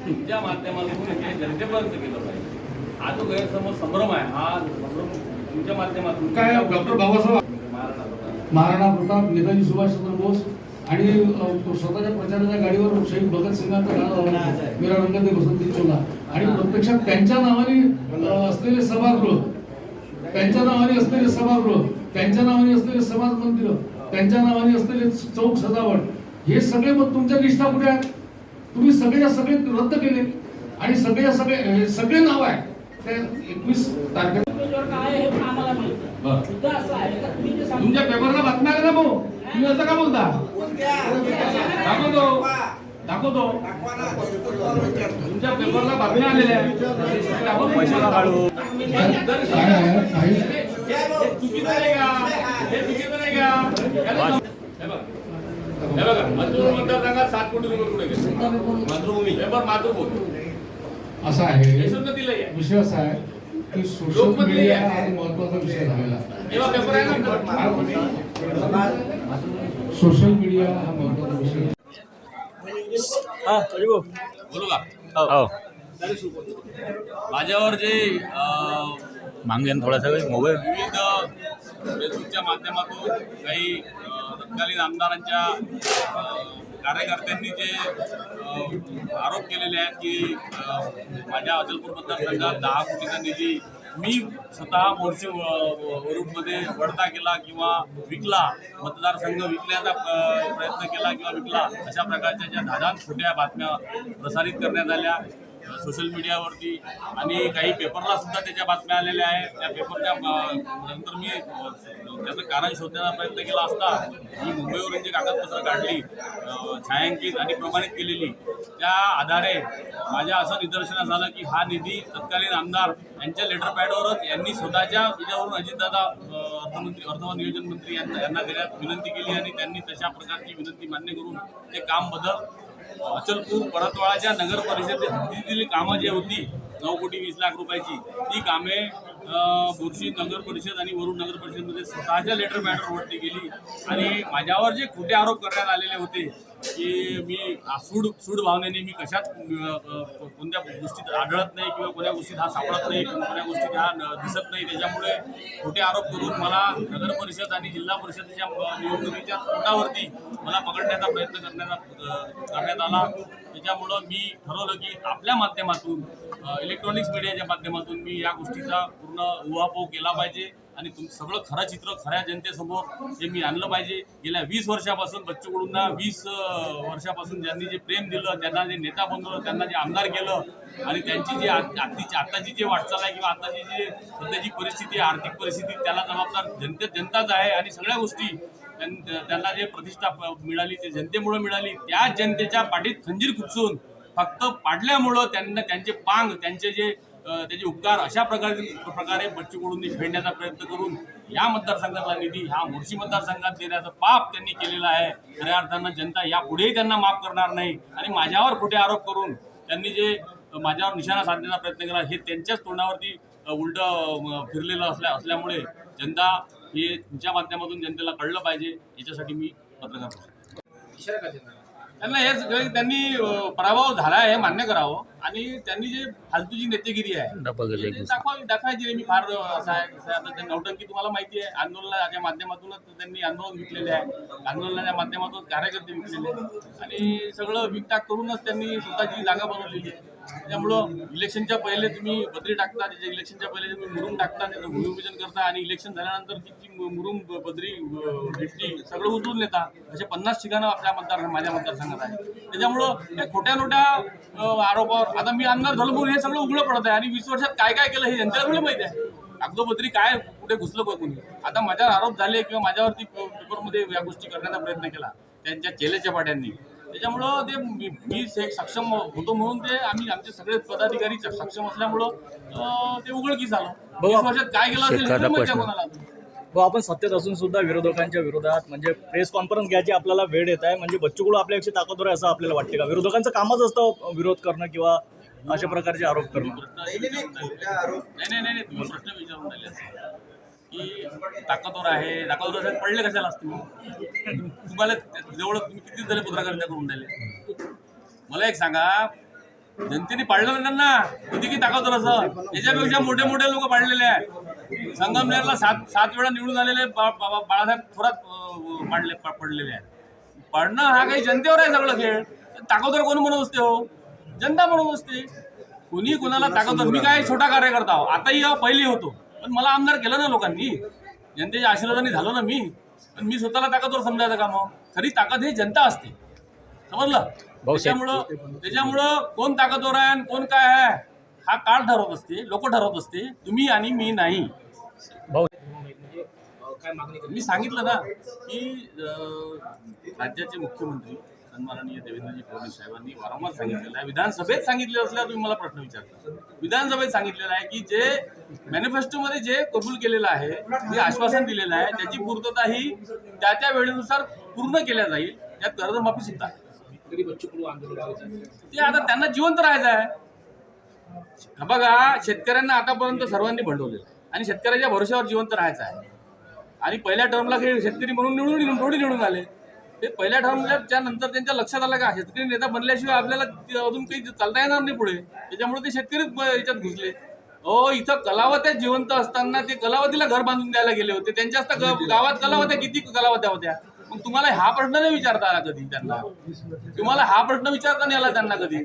तुमच्या माध्यमातून हे जनतेपर्यंत गेलं पाहिजे हा जो गैरसमज संभ्रम आहे हा संभ्रम तुमच्या माध्यमातून काय डॉक्टर बाबासाहेब महाराणा प्रताप. नेताजी सुभाषचंद्र बोस आणि स्वतःच्या प्रचाराच्या गाडीवर शहीद भगतसिंगाचं नाव मेरा रंग बसंती चोला आणि प्रत्यक्षात त्यांच्या नावाने असलेले सभागृह त्यांच्या नावाने असलेले सभागृह त्यांच्या नावाने असलेले समाज मंदिर त्यांच्या नावाने असलेले चौक सजावट हे सगळे मग तुमच्या निष्ठा कुठे आहेत? तुम्ही सगळेच्या सगळे रद्द केले. आणि सगळेच्या सगळे सगळे नाव आहे ते एकवीस तारखेला. आहे आहे. आहे तुमच्या पेपरला बातम्या आल्या ना भाऊ? तुम्ही असं का बोलता? दाखवतो. दाखवतो. तुमच्या पेपरला बातम्या आलेल्या आहे? चुकीचं नाही का? हे चुकीचं नाही का? बघा. हे मतदारसंघात सात कोटी रुपये कुठे गेले? मातृभूमी. हे बघ मातृभूमी. असं आहे यशवंत दिलंय. विषय असा आहे की सोशल लोकमत मीडिया आहे. हा महत्त्वाचा विषय झालेला आहे. हे पेपर आहे ना? सोशल मीडिया हा महत्त्वाचा विषय. बोलू. का? हो. माझ्यावर जे अं, मागेन थोडासा वेळ मोबाईल. विविध फेसबुकच्या माध्यमातून काही अ, तत्कालीन आमदारांच्या कार्यकर्त्यांनी जे आरोप केलेले आहेत की माझ्या अचलपूर मतदारसंघात दहा कोटीचा निधी मी स्वतः मोर्चे वरूडमध्ये वडता केला किंवा विकला मतदारसंघ विकण्याचा प्रयत्न केला किंवा विकला अशा प्रकारच्या ज्या धादान खोट्या बातम्या प्रसारित करण्यात आल्या. सोशल मीडियावरती आणि काही पेपरला सुद्धा त्याच्या बातम्या आलेल्या आहेत. त्या पेपरच्या नंतर मी त्याचं कारण शोधण्याचा प्रयत्न केला असता मी मुंबईवरून जी कागदपत्रं काढली छायांकित आणि प्रमाणित केलेली त्या आधारे माझ्या असं निदर्शनात झालं की हा निधी तत्कालीन आमदार यांच्या लेटर पॅडवरच यांनी स्वतःच्या याच्यावरून अजितदादा अर्थमंत्री अर्थ नियोजन मंत्री यांना यांना देण्यात विनंती केली आणि त्यांनी तशा प्रकारची विनंती मान्य करून ते काम बदल अचलपूर परतवाळाच्या नगर परिषद हद्दीतील कामं जी होती नऊ कोटी वीस लाख रुपयाची ती कामे बुरशी नगर परिषद आणि वरुण नगर परिषदमध्ये स्वतःच्या लेटर पॅडवर गेली. आणि माझ्यावर जे खोटे आरोप करण्यात आलेले होते की मी सूड सूड भावनेने मी कशात कोणत्या गोष्टीत आढळत नाही किंवा कोणत्या गोष्टीत हा सापडत नाही किंवा कोणत्या गोष्टीत हा दिसत नाही त्याच्यामुळे खोटे आरोप करून मला नगर परिषद आणि जिल्हा परिषदेच्या निवडणुकीच्या तोंडावरती मला पकडण्याचा प्रयत्न करण्याचा करण्यात आला. त्याच्यामुळं मी ठरवलं की आपल्या माध्यमातून इलेक्ट्रॉनिक्स मीडियाच्या माध्यमातून मी या गोष्टीचा पूर्ण उहापोह केला पाहिजे आणि तुम सगळं खरं चित्र खऱ्या जनतेसमोर हे मी आणलं पाहिजे. गेल्या वीस वर्षापासून बच्चू कडूंना वीस वर्षापासून ज्यांनी जे प्रेम दिलं त्यांना जे नेता बनवलं त्यांना जे आमदार केलं आणि त्यांची जी आत्ताची आत्ताची जी वाटचाल आहे किंवा आत्ताची जी सध्याची परिस्थिती आर्थिक परिस्थिती त्याला जबाबदार जनते जनताच आहे आणि सगळ्या गोष्टी त्यांना जे प्रतिष्ठा मिळाली ते जनतेमुळे मिळाली त्या जनतेच्या पाठीत खंजीर खुपसून फक्त पाडल्यामुळं त्यांना त्यांचे पांग त्यांचे जे त्याचे उपकार अशा प्रकारे प्रकारे बच्चूकडून फेडण्याचा प्रयत्न करून या मतदारसंघातला निधी हा मोर्शी मतदारसंघात देण्याचं पाप त्यांनी केलेलं आहे. खऱ्या अर्थानं जनता यापुढेही त्यांना माफ करणार नाही. आणि माझ्यावर खोटे आरोप करून त्यांनी जे माझ्यावर निशाणा साधण्याचा प्रयत्न केला हे त्यांच्याच तोंडावरती उलट फिरलेलं असल्या असल्यामुळे जनता हे तुमच्या माध्यमातून जनतेला कळलं पाहिजे याच्यासाठी मी पत्रकार त्यांना हेच त्यांनी पराभव झाला आहे हे मान्य करावं. आणि त्यांनी जे फालतूची नेतेगिरी आहे ते दाखवावी दाखवायची मी फार असं आहे आता ते नौटंकी तुम्हाला माहिती आहे आंदोलनाच्या माध्यमातूनच त्यांनी आंदोलन विकलेले आहे. आंदोलनाच्या माध्यमातून कार्यकर्ते विकलेले आहेत. आणि सगळं विकटाक करूनच त्यांनी स्वतःची जागा बनवलेली आहे. त्यामुळं इलेक्शनच्या पहिले तुम्ही बदरी टाकता त्याच्या इलेक्शनच्या पहिले तुम्ही मुरुम टाकता त्याचं भूमिपूजन करता आणि इलेक्शन झाल्यानंतर मु- मुरुम बदरी भिटली सगळं उचलून नेता. असे पन्नास ठिकाणं आपल्या मतदार माझ्या मतदारसंघात आहे त्याच्यामुळं खोट्या नोट्या आरोपावर आता मी आमदार झालो म्हणून हे सगळं उघडं पडत आहे. आणि वीस वर्षात काय काय केलं हे थोडं माहिती आहे? कागदोपत्री काय कुठे घुसलं का कोणी? आता माझ्यावर आरोप झाले किंवा माझ्यावरती पेपरमध्ये या गोष्टी करण्याचा प्रयत्न केला त्यांच्या चेलेच्या पाट्यांनी त्याच्यामुळं ते मी सक्षम होतो म्हणून ते आम्ही आमचे सगळे पदाधिकारी सक्षम असल्यामुळं ते उघडकीस आलं. वीस वर्षात काय केलं. कोणाला? व आपण सत्तेत असून सुद्धा विरोधकांच्या विरोधात म्हणजे प्रेस कॉन्फरन्स घ्यायची आपल्याला वेळ येत आहे. म्हणजे बच्चूकुळ आपल्यापेक्षा ताकदवर आहे असं आपल्याला वाटते का? विरोधकांचं कामच असतं विरोध करणं किंवा अशा प्रकारचे आरोप करणं. की ताकदवर आहे. ताकदवर असेल पडले कशाला असते तुम्हाला जवळ तुम्ही किती जण पत्रकारिता करून राहिले? मला एक सांगा जनतेने पाडलं ना त्यांना किती की ताकदवर असं? याच्यापेक्षा मोठे मोठे लोक पाडलेले आहेत. संगमनेरला सात सात वेळा निवडून आलेले बाळासाहेब थोरात पा- पडलेले आहेत. पाडणं हा काही जनतेवर आहे सगळं खेळ. ताकदवर कोण म्हणत असते हो? जनता म्हणत असते. कुणी कुणाला ताकदवर? मी काय छोटा कार्यकर्ता आहो? आताही हा पहिली होतो. पण मला आमदार केलं ना लोकांनी. जनतेच्या आशीर्वादाने झालो ना मी. पण मी स्वतःला ताकदवर समजायचं का मग खरी ताकद ही जनता असते. समजलं? त्याच्यामुळं त्याच्यामुळं कोण ताकदवर आहे आणि कोण काय आहे? हा काळ ठरवत असते लोक ठरवत असते तुम्ही आणि मी नाही. भाऊ. मी सांगितलं ना की राज्याचे मुख्यमंत्री सन्माननीय देवेंद्रजी फडणवीस साहेबांनी वारंवार सांगितलेलं आहे. विधानसभेत सांगितले असल्यावर तुम्ही मला प्रश्न विचारता. विधानसभेत सांगितलेलं आहे की जे मॅनिफेस्टोमध्ये जे कबूल केलेलं आहे जे आश्वासन दिलेलं आहे त्याची पूर्तता ही त्या त्या वेळेनुसार पूर्ण केल्या जाईल. त्यात कर्जमाफी सुद्धा आहे. ते आता त्यांना जिवंत राहायचं आहे. बघा शेतकऱ्यांना आतापर्यंत सर्वांनी भंडवलेलं आणि शेतकऱ्याच्या भरोश्यावर जिवंत राहायचं आहे. आणि पहिल्या टर्मला हे शेतकरी म्हणून निवडून निवडून थोडी निवडून आले. ते पहिल्या टर्मच्या नंतर त्यांच्या लक्षात आलं का शेतकरी नेता बनल्याशिवाय आपल्याला अजून काही चालता येणार नाही पुढे. त्याच्यामुळे ते शेतकरीच याच्यात घुसले. हो इथं कलावत्या जिवंत असताना ते कलावतीला घर बांधून द्यायला गेले होते. त्यांच्या असता गावात कलावत्या किती कलावत्या होत्या? मग तुम्हाला हा प्रश्न नाही विचारता आला कधी त्यांना? तुम्हाला हा प्रश्न विचारता नाही आला त्यांना कधी?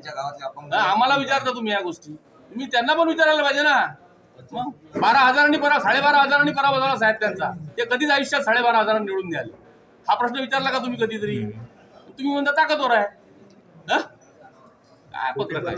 आम्हाला विचारता तुम्ही या गोष्टी. तुम्ही त्यांना पण विचारायला पाहिजे ना. मग बारा हजारांनी पराव साडेबारा हजारांनी पराभव झाला साहेब त्यांचा. ते कधीच आयुष्यात साडेबारा हजारांनी निवडून द्याल. हा प्रश्न विचारला का तुम्ही कधीतरी? तुम्ही म्हणता ताकदवर आहे. हं? काय पत्रकार